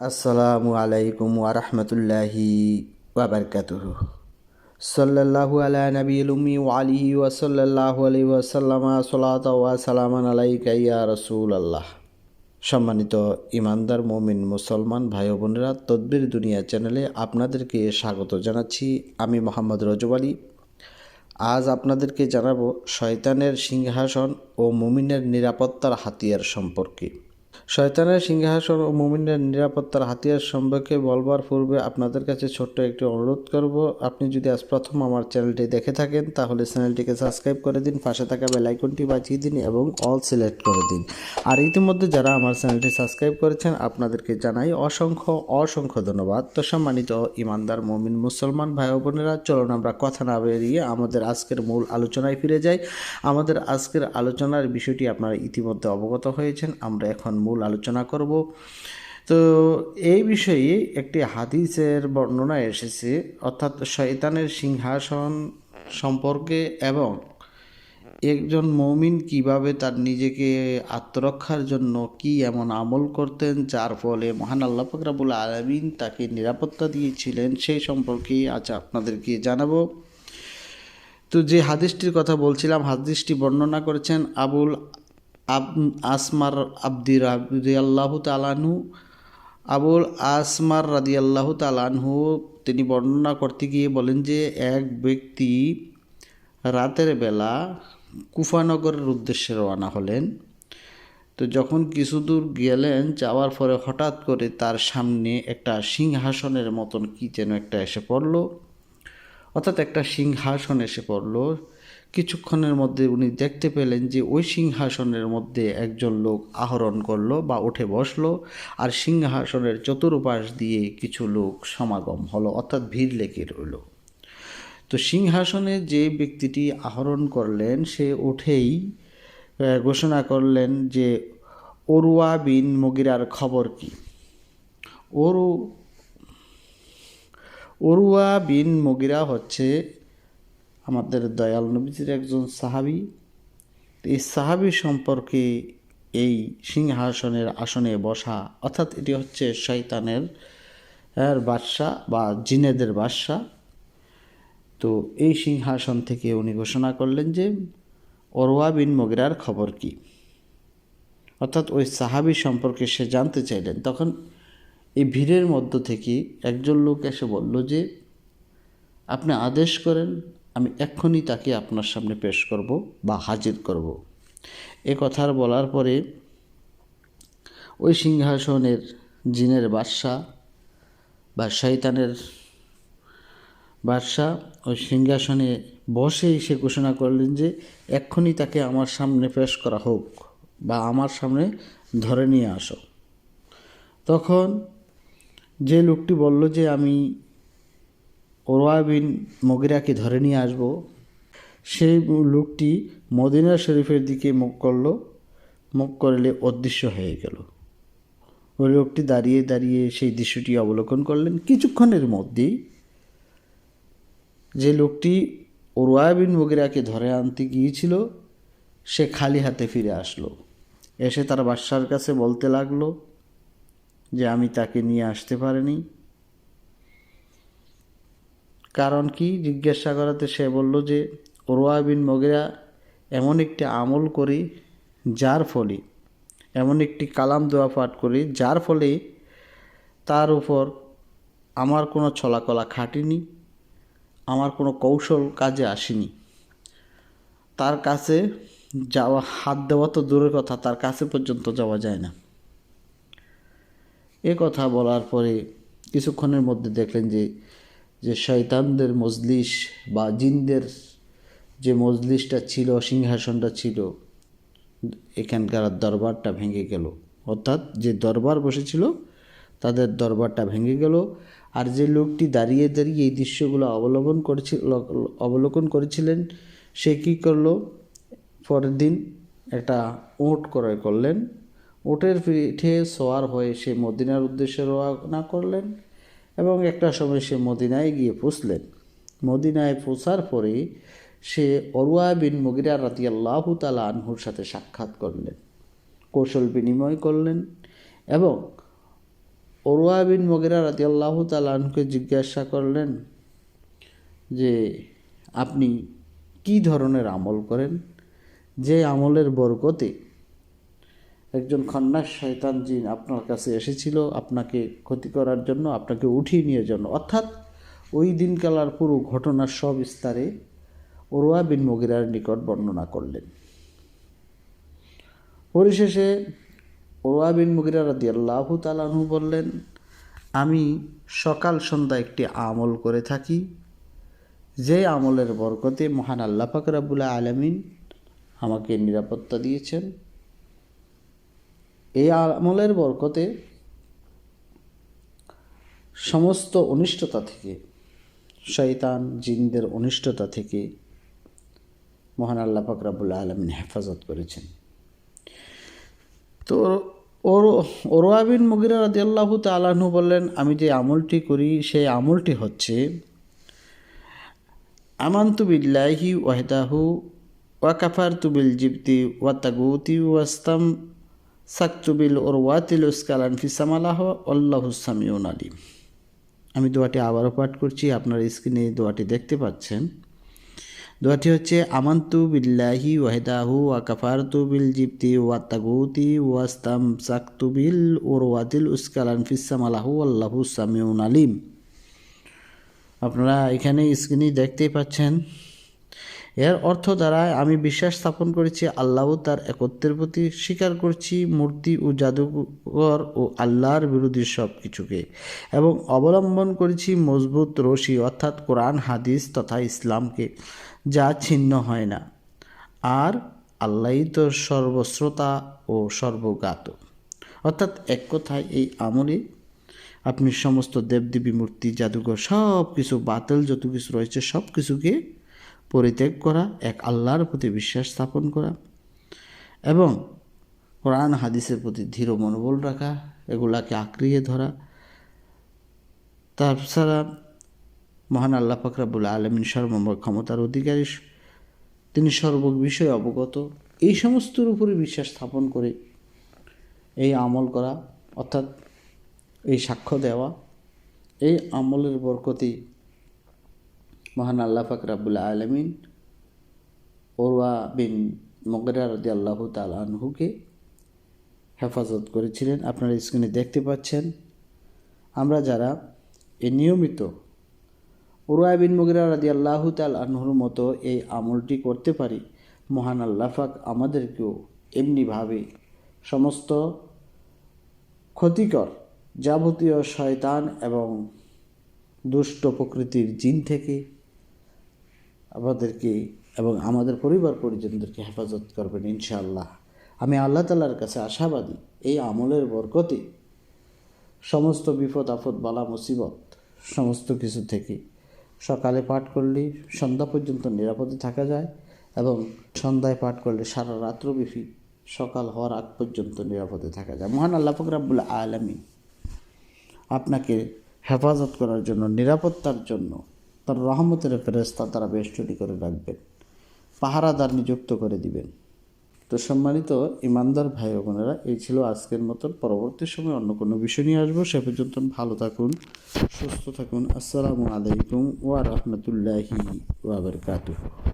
আসসালামু আলাইকুম ওয়ারহমতুল্লাহি ওয়াবারকাতুহু সাল্লাল্লাহু আলা নবিয়িল উম্মি ওয়া আলিহি ওয়া সাল্লাল্লাহু আলাইহি ওয়া সাল্লামা সালাতা ওয়া সালামান আলাইকা ইয়া রাসূলুল্লাহ। সম্মানিত ইমানদার, মুমিন, মুসলমান ভাই বোনেরা, তদ্বির দুনিয়া চ্যানেলে আপনাদেরকে স্বাগত জানাচ্ছি। আমি মোহাম্মদ রজব আলী। আজ আপনাদেরকে জানাব শয়তানের সিংহাসন ও মুমিনের নিরাপত্তার হাতিয়ার সম্পর্কে। শয়তানের সিংহাসন ও মুমিনের নিরাপত্তার হাতিয়ার সম্পর্কে বলবার পূর্বে আপনাদের কাছে ছোট্ট একটি অনুরোধ করব। আপনি যদি আজ প্রথম আমার চ্যানেলটি দেখে থাকেন, তাহলে চ্যানেলটিকে সাবস্ক্রাইব করে দিন, পাশে থাকা বেল আইকনটি বাজিয়ে দিন এবং অল সিলেক্ট করে দিন। আর ইতিমধ্যে যারা আমার চ্যানেলটি সাবস্ক্রাইব করেছেন, আপনাদেরকে জানাই অসংখ্য অসংখ্য ধন্যবাদ। তো সম্মানিত ইমানদার, মমিন, মুসলমান ভাই বোনেরা, চলুন আমরা কথা না বেরিয়ে আমাদের আজকের মূল আলোচনায় ফিরে যাই। আমাদের আজকের আলোচনার বিষয়টি আপনারা ইতিমধ্যে অবগত হয়েছেন। আমরা এখন মূল আলোচনা করব। তো এই বিষয়ে একটি হাদিসের বর্ণনা এসেছে, অর্থাৎ শয়তানের সিংহাসন সম্পর্কে এবং একজন মমিন কীভাবে তার নিজেকে আত্মরক্ষার জন্য কি এমন আমল করতেন, যার ফলে মহান আল্লাহ ফকরাবুল আলমিন তাকে নিরাপত্তা দিয়েছিলেন, সেই সম্পর্কে আজ আপনাদেরকে জানাব। তো যে হাদিসটির কথা বলছিলাম, হাদিসটি বর্ণনা করেছেন আবুল আব, আসমার আব্দি রাদিয়াল্লাহ তালানহু আবুল আসমার রাদিয়াল্লাহ তালানহু তিনি বর্ণনা করতে গিয়ে বলেন যে, এক ব্যক্তি রাতের বেলা কুফানগরের উদ্দেশ্যে রওনা হলেন। তো যখন কিছু দূর গেলেন, যাওয়ার পরে হঠাৎ করে তার সামনে একটা সিংহাসনের মতন কি যেন একটা এসে পড়ল। অর্থাৎ একটা সিংহাসন এসে পড়ল। কিছুক্ষণের মধ্যে উনি দেখতে পেলেন যে ওই সিংহাসনের মধ্যে একজন লোক আহরণ করল বা উঠে বসল আর সিংহাসনের চতুর্পাশ দিয়ে কিছু লোক সমাগম হলো, অর্থাৎ ভিড় লেগে রইল। তো সিংহাসনে যে ব্যক্তিটি আহরণ করলেন, সে উঠেই ঘোষণা করলেন যে অরুয়া বিন মগিরার খবর কি? ওরু অরুয়া বিন মগিরা হচ্ছে আমাদের দয়াল নবীজির একজন সাহাবি। এই সাহাবি সম্পর্কে এই সিংহাসনের আসনে বসা, অর্থাৎ এটি হচ্ছে শয়তানের, এর বাদশা বা জিনেদের বাদশা। তো এই সিংহাসন থেকে উনি ঘোষণা করলেন যে অরোয়া বিন মগিরার খবর কি? অর্থাৎ ওই সাহাবি সম্পর্কে সে জানতে চাইলেন। তখন এই ভিড়ের মধ্য থেকে একজন লোক এসে বলল যে, আপনি আদেশ করেন আমি এক্ষুনি তাকে আপনার সামনে পেশ করব বা হাজির করব। এ কথার বলার পরে ওই সিংহাসনের জিনের বাদশা বা শৈতানের বাদশা ওই সিংহাসনে বসেই সে ঘোষণা করলেন যে এক্ষুনি তাকে আমার সামনে পেশ করা হোক বা আমার সামনে ধরে নিয়ে আসো। তখন যে লোকটি বলল যে আমি ওরওয়া মগিরাকে ধরে নিয়ে আসব। সেই লোকটি মদিনা শরীফের দিকে মুখ করল। মুখ করলে অদৃশ্য হয়ে গেল। ওই লোকটি দাঁড়িয়ে দাঁড়িয়ে সেই দৃশ্যটি অবলোকন করলেন কিছুক্ষণের মধ্যেই। যে লোকটি ওরওয়া মগিরাকে ধরে আনতে গিয়েছিল, সে খালি হাতে ফিরে আসলো। এসে তার বাদশার কাছে বলতে লাগল যে, আমি তাকে নিয়ে আসতে পারিনি। কারণ কি? জিজ্ঞাসা করাতে সে বলল যে ওরোয়া বিন মগেরা এমন একটি আমল করি যার ফলে, এমন একটি কালাম দোয়া পাঠ করি যার ফলে তার উপর আমার কোনো ছলাকলা খাটিনি, আমার কোনো কৌশল কাজে আসেনি। তার কাছে যাওয়া, হাত দেওয়া তো দূরের কথা, তার কাছে পর্যন্ত যাওয়া যায় না। এ কথা বলার পরে কিছুক্ষণের মধ্যে দেখলেন যে যে শয়তানদের মজলিস বা জিনদের যে মজলিসটা ছিল, সিংহাসনটা ছিল, এখানকার দরবারটা ভেঙে গেল। অর্থাৎ যে দরবার বসেছিল, তাদের দরবারটা ভেঙে গেল। আর যে লোকটি দাঁড়িয়ে দাঁড়িয়ে এই দৃশ্যগুলো অবলম্বন করেছিল, অবলোকন করেছিলেন, সে কী করল? পরের দিন একটা ওট ক্রয় করলেন। ওটের পিঠে সোয়ার হয়ে সে মদিনার উদ্দেশ্যে রওনা করলেন। এবং একটা সময় সে মদিনায় গিয়ে পৌঁছলেন মদিনায় পৌঁছার পরে সে অরুয়া বিন মুগিরা রাতি আল্লাহ তালা আনহুর সাথে সাক্ষাৎ করলেন, কৌশল বিনিময় করলেন এবং ওরওয়া বিন মগেরা রাতি আল্লাহ তালকে জিজ্ঞাসা করলেন যে, আপনি কি ধরনের আমল করেন? যে আমলের বরকতে একজন খন্নাস শয়তান জিন আপনার কাছে এসেছিল আপনাকে ক্ষতি করার জন্য, আপনাকে উঠিয়ে নিয়ে জন্য। অর্থাৎ ওই দিনকালার পুরো ঘটনার সব বিস্তারে ওরোয়া বিন মগিরার নিকট বর্ণনা করলেন। পরিশেষে ওরোয়া বিন মুগিরা রাদি আল্লাহ তালাহু বললেন, আমি সকাল সন্ধ্যা একটি আমল করে থাকি। যে আমলের বরকতে মহান আল্লাহ ফাকরাবুল্লাহ আলমিন আমাকে নিরাপত্তা দিয়েছেন। এই আমলের বরকতে সমস্ত অনিষ্টতা থেকে, শয়তান, জিনদের অনিষ্টতা থেকে মহান আল্লাহ ফাকরাবুল্লাহ আলমিন হেফাজত করেছেন। তো ওর ওরোয়া বিন মুগিরা রাদি আল্লাহ তালাহু বললেন, আমি যে আমলটি করি, সেই আমলটি হচ্ছে, আমান্তু বিল্লাহি ওয়াহদাহু ওয়া কাফারতু বিল জিবতি ওয়া তাগুতি ওয়াস্তাম সাকতু বিল ওরওয়াতিল উসকালান ফিসামালাহ আল্লাহু সামিউন আলিম। আমি দোয়াটি আবারও পাঠ করছি, আপনার স্ক্রিনে দোয়াটি দেখতে পাচ্ছেন। দোয়াটি হচ্ছে, আমান্তু বিল্লাহি ওয়াহেদাহু ওয়া কাফারতু বিল জিবতি ওয়া তাগুতি ওয়াস্তাম সাকতু বিল ওরওয়াতিল উসকালান ফিসামালাহু আল্লাহু সামিউন আলিম। আপনারা এখানে স্ক্রিনে দেখতেই পাচ্ছেন এর অর্থ দ্বারা আমি বিশ্বাস স্থাপন করেছি, আল্লাহ তার একত্রের প্রতি স্বীকার করছি, মূর্তি ও জাদুঘর ও আল্লাহর বিরোধী সব কিছুকে। এবং অবলম্বন করেছি মজবুত রশি অর্থাৎ কোরআন, হাদিস তথা ইসলামকে, যা ছিন্ন হয় না। আর আল্লাহই তো সর্বশ্রোতা ও সর্বগাত অর্থাৎ এক কথায় এই আমলে আপনি সমস্ত দেবদেবী মূর্তি, জাদুঘর সব কিছু বাতিল যত কিছু রয়েছে সব কিছুকে পরিত্যাগ করা, এক আল্লাহর প্রতি বিশ্বাস স্থাপন করা এবং কোরআন হাদিসের প্রতি ধীর মনোবল রাখা, এগুলাকে আঁকড়িয়ে ধরা। তাছাড়া মহান আল্লাহ ফাকরাবুল আলমিন সর্বময় ক্ষমতার অধিকারী, তিনি সর্ব বিষয়ে অবগত। এই সমস্তর উপরে বিশ্বাস স্থাপন করে এই আমল করা, অর্থাৎ এই সাক্ষ্য দেওয়া, এই আমলের বরকতি মহান আল্লাহ ফাকর ফাকরাবুল আলমিন ওরওয়া বিন মগরা রদি আল্লাহ তালহুকে হেফাজত করেছিলেন। আপনারা স্ক্রিনে দেখতে পাচ্ছেন। আমরা যারা এই নিয়মিত ওরওয়া বিন মগরা রদি আল্লাহ তাল আনহুর মতো এই আমলটি করতে পারি, মহান আল্লাহ ফাক আমাদেরকেও এমনিভাবে সমস্ত ক্ষতিকর যাবতীয় শয়তান এবং দুষ্ট প্রকৃতির জিন থেকে আমাদেরকে এবং আমাদের পরিবার পরিজনদেরকে হেফাজত করবেন, ইনশাআল্লাহ। আমি আল্লাহ তালার কাছে আশাবাদী, এই আমলের বরকতে সমস্ত বিপদ, আপদ, বালা, মুসিবত, সমস্ত কিছু থেকে সকালে পাঠ করলে সন্ধ্যা পর্যন্ত নিরাপদে থাকা যায় এবং সন্ধ্যায় পাঠ করলে সারা রাত্রব্যাপী সকাল হওয়ার আগ পর্যন্ত নিরাপদে থাকা যায়। মহান আল্লাহ ফকরাবুল আলমী আপনাকে হেফাজত করার জন্য, নিরাপত্তার জন্য তার রহমতের ফেরেস্তা তারা বেষ্টনী করে রাখবেন, পাহারাদার নিযুক্ত করে দিবেন। তো সম্মানিত ইমানদার ভাই বোনেরা, এই ছিল আজকের মতন। পরবর্তী সময় অন্য কোনো বিষয় নিয়ে আসব। সে পর্যন্ত ভালো থাকুন, সুস্থ থাকুন। আসসালামু আলাইকুম ওয়া রাহমাতুল্লাহি ওয়া বারাকাতুহু।